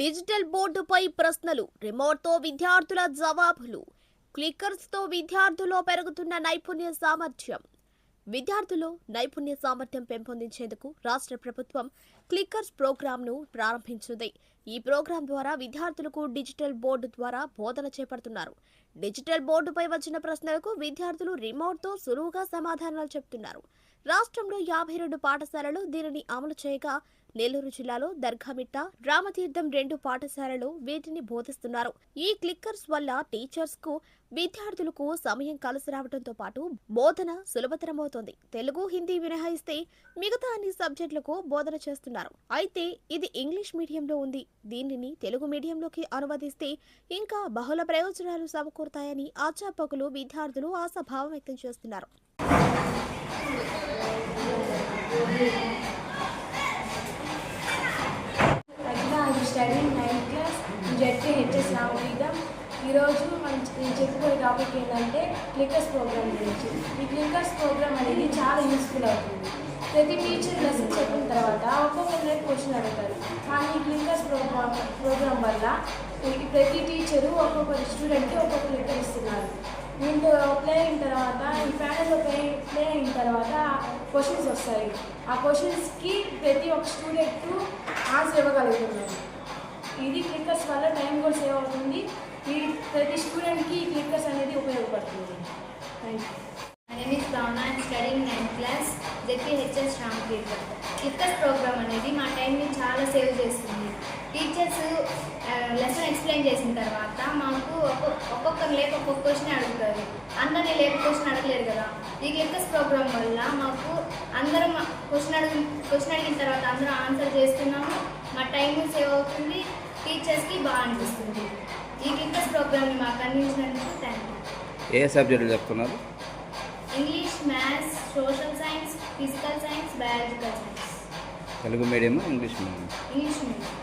Digital బోర్డుపై ప్రశ్నలు రిమోట్తో విద్యార్థుల జవాబులు క్లిక్కర్స్తో విద్యార్థుల్లో పెరుగుతున్న నైపుణ్య సామర్థ్యం. విద్యార్థుల్లో నైపుణ్య సామర్థ్యం పెంపొందించేందుకు రాష్ట్ర ప్రభుత్వం క్లిక్కర్స్ ప్రోగ్రాంను ప్రారంభించింది. ఈ ప్రోగ్రాం ద్వారా విద్యార్థులకు డిజిటల్ బోర్డు ద్వారా బోధన చేపడుతున్నారు. డిజిటల్ బోర్డుపై వచ్చిన ప్రశ్నలకు విద్యార్థులు రిమోట్తో సులువుగా సమాధానాలు చెప్తున్నారు. రాష్ట్రంలో యాభై రెండు పాఠశాలలు దీనిని అమలు చేయగా నెల్లూరు జిల్లాలో దర్గామిట్ట రామతీర్థం రెండు పాఠశాలలు వీటిని బోధిస్తున్నారు. ఈ క్లిక్కర్స్ వల్ల టీచర్స్కు విద్యార్థులకు సమయం కలిసి రావడంతో పాటు బోధన సులభతరమవుతోంది. తెలుగు హిందీ మినహాయిస్తే మిగతా అన్ని సబ్జెక్టులకు బోధన చేస్తున్నారు. అయితే ఇది ఇంగ్లీష్ మీడియంలో ఉంది. దీనిని తెలుగు మీడియంలోకి అనువదిస్తే ఇంకా బహుళ ప్రయోజనాలు సమకూరుతాయని అధ్యాపకులు విద్యార్థులు ఆశాభావం వ్యక్తం చేస్తున్నారు. Study ninth class ZK HS Ramalingam. ఈరోజు మనం చె- చెప్పుకునే టాపిక్ ఏంటంటే క్లిక్కర్స్ ప్రోగ్రామ్ గురించి. ఈ క్లిక్కర్స్ ప్రోగ్రామ్ అనేది చాలా యూస్ఫుల్ అవుతుంది. ప్రతి టీచర్ లెసన్ చెప్పిన తర్వాత ఒక్కొక్కరు క్వశ్చన్ అడుగుతారు. కానీ ఈ క్లిక్కర్స్ ప్రోగ్రామ్ ప్రోగ్రామ్ వల్ల ప్రతి టీచరు ఒక్కొక్కరి స్టూడెంట్కి ఒక్కొక్క లెటర్ ఇస్తున్నారు. దీంట్లో ప్లే అయిన తర్వాత ఈ ప్యానల్లో ప్లే ప్లే తర్వాత క్వశ్చన్స్ వస్తాయి. ఆ క్వశ్చన్స్కి ప్రతి ఒక్క స్టూడెంట్ ఆన్సర్ ఇవ్వగలుగుతున్నారు ఇది క్లిక్కర్స్ వల్ల టైం కూడా సేవ్ అవుతుంది. ఈ ప్రతి స్టూడెంట్కి ఈ క్లిక్కర్స్ అనేది ఉపయోగపడుతుంది. Thank you My name is Bhavna. I'm studying 9th class, ZPHS Ramakirtha clickers programme అనేది మా టైంని చాలా సేవ్ చేస్తుంది. టీచర్స్ లెసన్ ఎక్స్ప్లెయిన్ చేసిన తర్వాత మాకు ఒక్కొక్క లేక ఒక్కొక్క క్వశ్చన్ అడుగుతారు. అందరినీ లేక క్వశ్చన్ అడగలేరు కదా. ఈ క్లిక్కర్స్ ప్రోగ్రామ్ వల్ల మాకు అందరం క్వశ్చన్ అడిగి క్వశ్చన్ అడిగిన తర్వాత అందరం ఆన్సర్ చేస్తున్నాము. మా టైం సేవ్ అవుతుంది టీచర్స్కి బాగా అనిపిస్తుంది. ఈ క్లిక్కర్స్ ప్రోగ్రామ్ని మాకు అందించినందుకు థ్యాంక్ యూ ఏ సబ్జెక్టులు చెప్తున్నారు? English maths social science physical science biological science Telugu medium English medium English medium